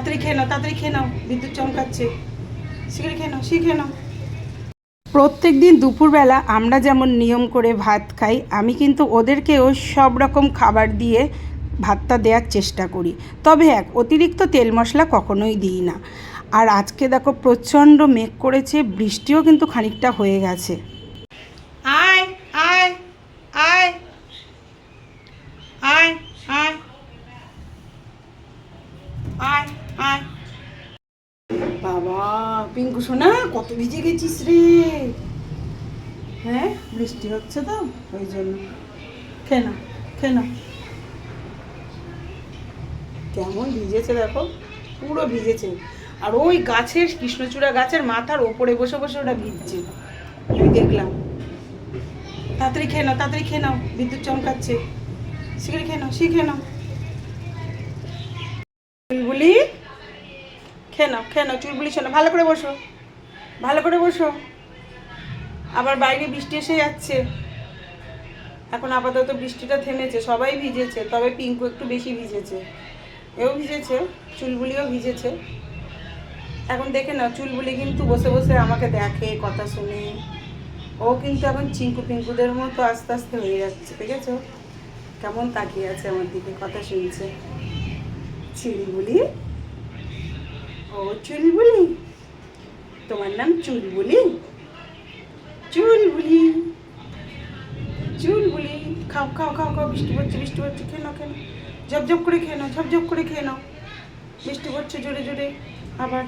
তাড়াতাড়ি খেয়ে নাও, তাড়াতাড়ি বিদ্যুৎ চমকাচ্ছে। শিখে খেয়ে নাও শিখে নাও। প্রত্যেক দিন দুপুরবেলা আমরা যেমন নিয়ম করে ভাত খাই, আমি কিন্তু ওদেরকেও সব রকম খাবার দিয়ে ভাতটা দেওয়ার চেষ্টা করি। তবে এক, অতিরিক্ত তেল মশলা কখনোই দিই না। আর আজকে দেখো প্রচণ্ড মেঘ করেছে, বৃষ্টিও কিন্তু খানিকটা হয়ে গেছে। পিঙ্কু সোনা, কত ভিজে গেছিস রে? হ্যাঁ বৃষ্টি হচ্ছে তো, ওই জন্য। খেয়ে না কেমন ভিজেছে দেখো, পুরো ভিজেছে। আর ওই গাছের, কৃষ্ণচূড়া গাছের মাথার ওপরে বসে বসে ওটা ভিজছে। আমি দেখলাম। তাড়াতাড়ি খেয়ে নাও, তাড়াতাড়ি খেয়ে নাও, বিদ্যুৎ চমকাচ্ছে। শিখে খেয়ে নাও শিখে নাও। বুলবুলি খেয়ে নাও খেয়ে নাও চুলবুলি শোনো ভালো করে বসো, ভালো করে বসো। আবার বাইরে বৃষ্টি এসে যাচ্ছে। এখন আপাতত বৃষ্টিটা থেমেছে, সবাই ভিজেছে, তবে পিঙ্কু একটু বেশি ভিজেছে। এও ভিজেছে, চুলবুলিও ভিজেছে। এখন দেখে নাও, চুলবুলি কিন্তু বসে বসে আমাকে দেখে, কথা শুনে। ও কিন্তু এখন চিঙ্কু পিঙ্কুদের মতো আস্তে আস্তে হয়ে যাচ্ছে, দেখেছ? কেমন তাকিয়ে আছে আমার দিকে, কথা শুনছে। চুলবুলি? ও চুলবুলি। তোমার নাম চুলবুলি? চুলবুলি। চুলবুলি। খাও খাও খাও খাও বৃষ্টি পড়ছে বৃষ্টি পড়ছে খেয়ে নাও খেয়ে নাও। ঝপঝপ করে খেয়ে নাও, ঝপঝপ করে খেয়ে নাও। বৃষ্টি পড়ছে জোরে জোরে। আবার